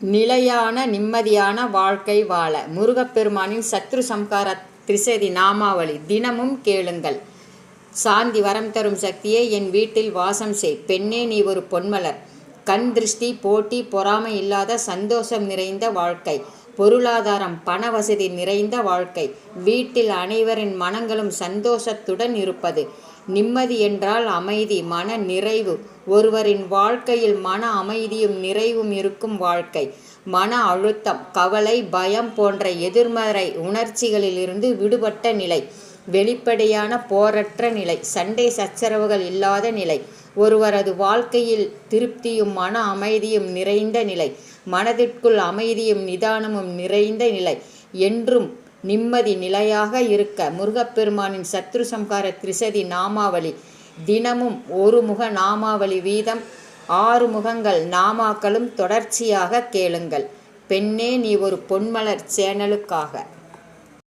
நிலையான நிம்மதியான வாழ்க்கை வாழ. முருகப்பெருமானின் சத்ரு சம்கார திரிசதி நாமாவளி. தினமும் கேளுங்கள். சாந்தி வரம் தரும் சக்தியே என் வீட்டில் வாசம் செய். பெண்ணே நீ ஒரு பொன்மலர். கண் திருஷ்டி போட்டி பொறாமை இல்லாத சந்தோஷம் நிறைந்த வாழ்க்கை. பொருளாதாரம் பண வசதி நிறைந்த வாழ்க்கை. வீட்டில் அனைவரின் மனங்களும் சந்தோஷத்துடன் இருப்பது. நிம்மதி என்றால் அமைதி மன நிறைவு. ஒருவரின் வாழ்க்கையில் மன அமைதியும் நிறைவும் இருக்கும் வாழ்க்கை. மன அழுத்தம் கவலை பயம் போன்ற எதிர்மறை உணர்ச்சிகளிலிருந்து விடுபட்ட நிலை. வெளிப்படையான போரற்ற நிலை சண்டை சச்சரவுகள் இல்லாத நிலை. ஒருவரது வாழ்க்கையில் திருப்தியும் மன அமைதியும் நிறைந்த நிலை. மனதிற்குள் அமைதியும் நிதானமும் நிறைந்த நிலை. என்றும் நிம்மதி நிலையாக இருக்க. முருகப்பெருமானின் சத்ரு சம்ஹார திரிசதி நாமாவளி. தினமும் ஒரு முக நாமாவளி வீதம். ஆறு முகங்கள் நாமாக்களும் தொடர்ச்சியாக கேளுங்கள். பெண்ணே நீ ஒரு பொன்மலர் சேனலுக்காக.